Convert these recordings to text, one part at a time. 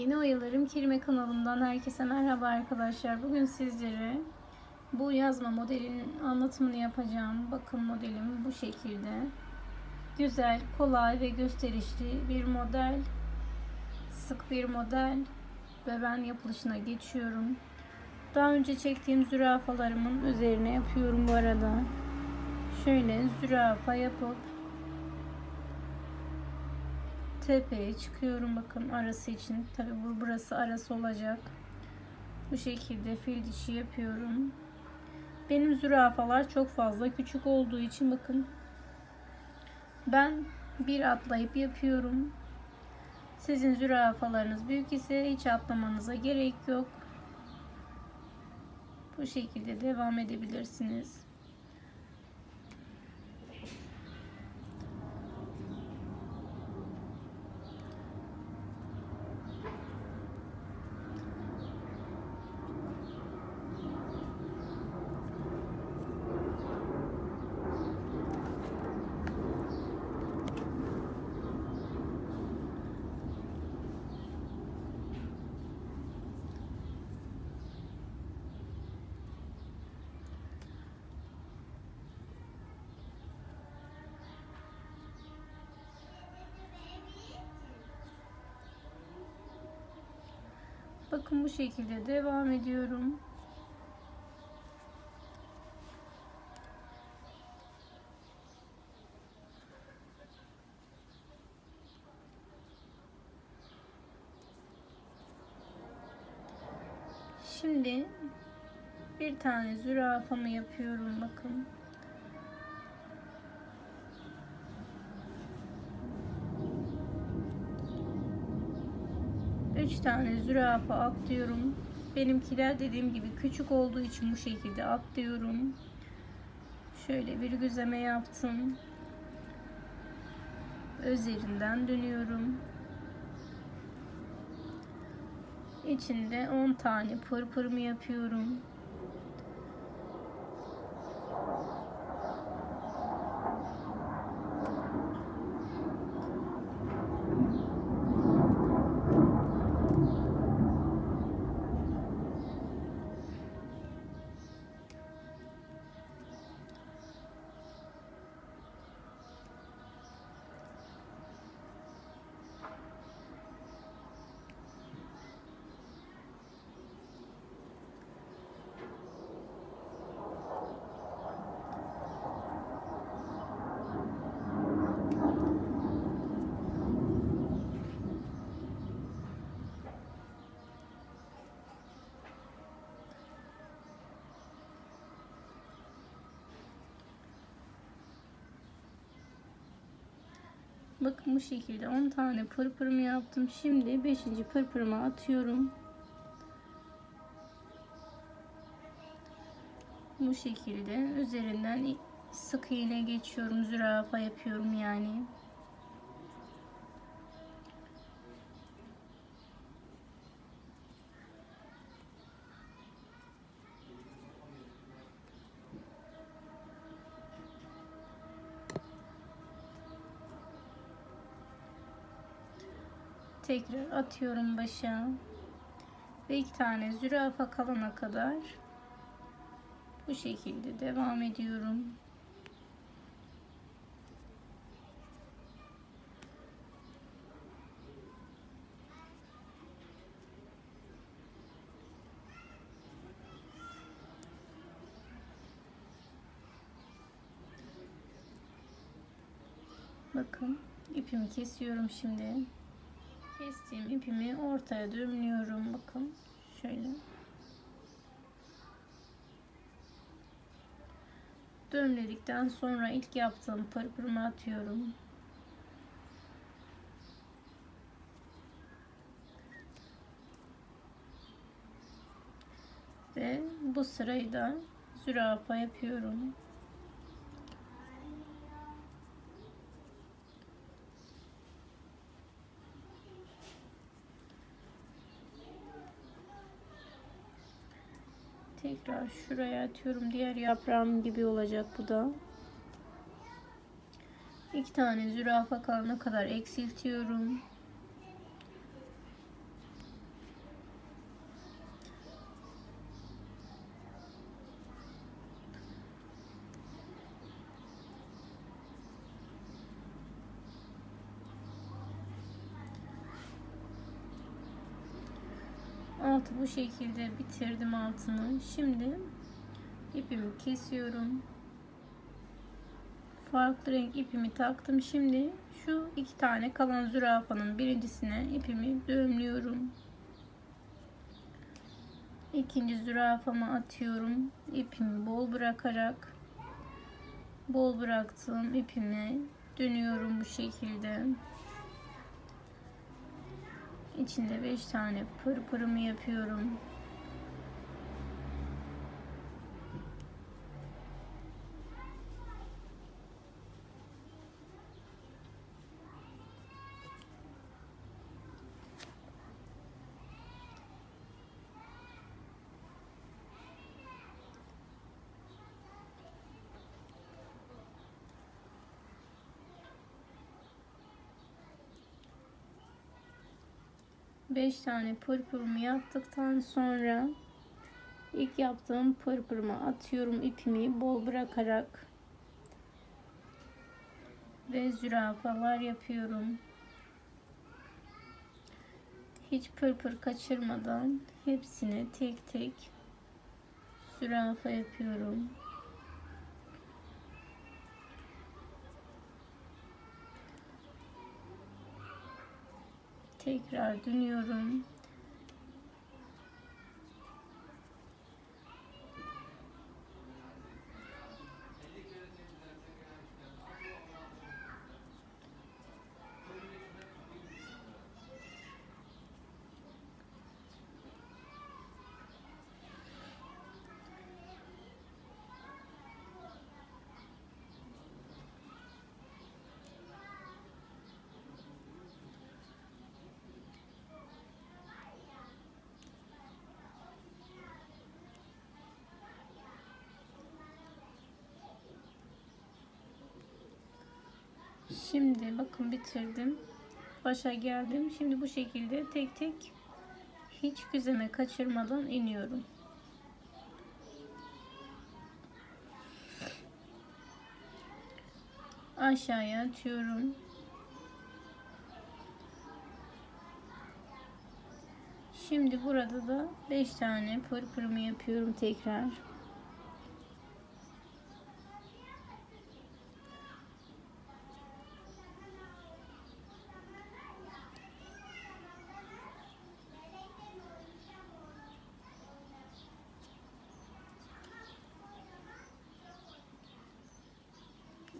Yeni Oyalarım Kelime kanalından herkese merhaba arkadaşlar. Bugün sizlere bu yazma modelinin anlatımını yapacağım. Bakın modelim bu şekilde. Güzel, kolay ve gösterişli bir model. Sık bir model ve ben yapılışına geçiyorum. Daha önce çektiğim zürafalarımın üzerine yapıyorum bu arada. Şöyle zürafa yapıp tepeye çıkıyorum. Bakın arası için. Tabi bu burası arası olacak. Bu şekilde fil dişi yapıyorum. Benim zürafalar çok fazla küçük olduğu için bakın. Ben bir atlayıp yapıyorum. Sizin zürafalarınız büyük ise hiç atlamanıza gerek yok. Bu şekilde devam edebilirsiniz Bakın bu şekilde devam ediyorum. Şimdi bir tane zürafamı yapıyorum bakın. Üç tane zürafa atlıyorum. Benimkiler dediğim gibi küçük olduğu için bu şekilde atlıyorum. Şöyle bir gözleme yaptım. Üzerinden dönüyorum. İçinde 10 tane pırpırımı yapıyorum. Bakın bu şekilde 10 tane pırpırımı yaptım. Şimdi 5. pırpırımı atıyorum. Bu şekilde üzerinden sık iğne geçiyorum. Zürafa yapıyorum yani. Tekrar atıyorum başa ve iki tane zürafa kalana kadar bu şekilde devam ediyorum. Bakın ipimi kesiyorum şimdi. Kestiğim ipimi ortaya düğümlüyorum. Bakın şöyle. Düğümledikten sonra ilk yaptığım pırpırımı atıyorum. Ve bu sırayı da zürafa yapıyorum. Tekrar şuraya atıyorum. Diğer yaprağım gibi olacak bu da. İki tane zürafa kalana kadar eksiltiyorum. Altı bu şekilde bitirdim altını. Şimdi ipimi kesiyorum. Farklı renk ipimi taktım. Şimdi şu iki tane kalan zürafanın birincisine ipimi düğümlüyorum. İkinci zürafama atıyorum. İpimi bol bırakarak bol bıraktığım ipimi dönüyorum bu şekilde. İçinde 5 tane pırpırımı yapıyorum. Beş tane pırpırımı yaptıktan sonra ilk yaptığım pırpırıma atıyorum ipimi bol bırakarak ve zürafalar yapıyorum. Hiç pırpır kaçırmadan hepsine tek tek zürafa yapıyorum. Tekrar dönüyorum. Şimdi bakın bitirdim. Başa geldim. Şimdi bu şekilde tek tek hiç güzeme kaçırmadan iniyorum. Aşağıya atıyorum. Şimdi burada da 5 tane pırpırımı yapıyorum tekrar.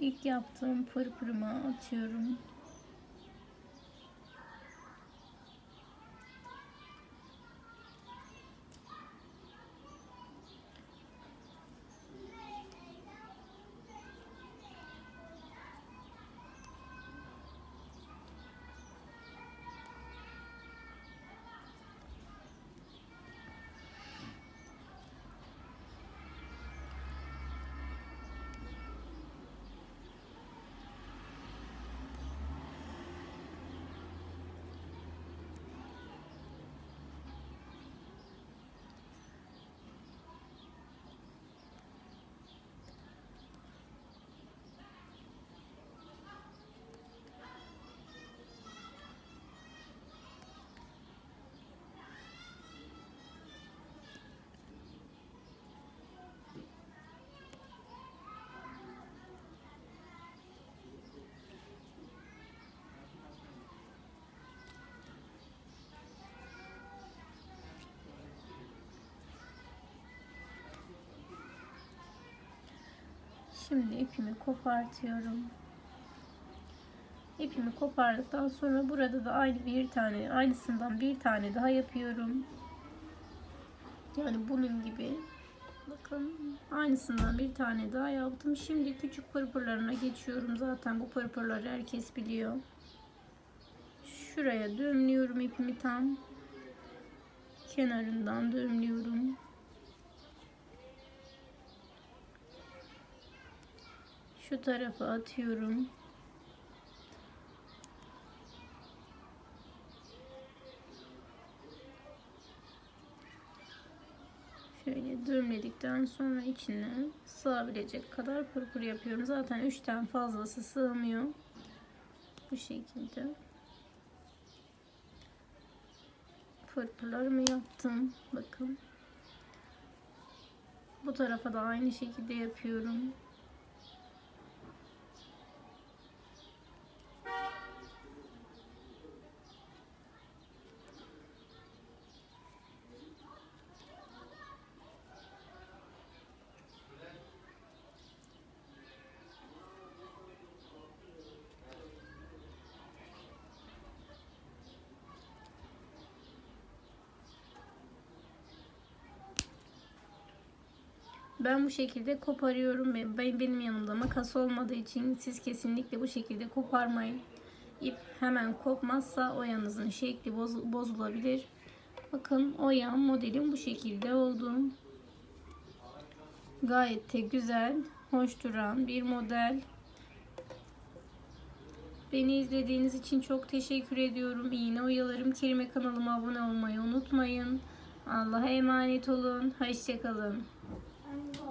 İlk yaptığım pırpırıma atıyorum. Şimdi ipimi kopartıyorum. İpimi kopardıktan sonra burada da aynı bir tane aynısından bir tane daha yapıyorum. Yani bunun gibi. Bakın aynısından bir tane daha yaptım. Şimdi küçük pırpırlarına geçiyorum. Zaten bu pırpırları herkes biliyor. Şuraya düğümlüyorum ipimi tam. Kenarından düğümlüyorum. Şu tarafa atıyorum. Şöyle düğümledikten sonra içine sığabilecek kadar pırpır yapıyorum. Zaten 3'ten fazlası sığmıyor. Bu şekilde. pırpırlarımı yaptım. Bakın. Bu tarafa da aynı şekilde yapıyorum. Ben bu şekilde koparıyorum. Ben- benim yanımda makas olmadığı için siz kesinlikle bu şekilde koparmayın. İp hemen kopmazsa oyanızın şekli boz- bozulabilir. Bakın oyan modelim bu şekilde oldu. Gayet de güzel, hoş duran bir model. Beni izlediğiniz için çok teşekkür ediyorum. İğne oyalarım kelime kanalıma abone olmayı unutmayın. Allah'a emanet olun. Hoşçakalın. I'm.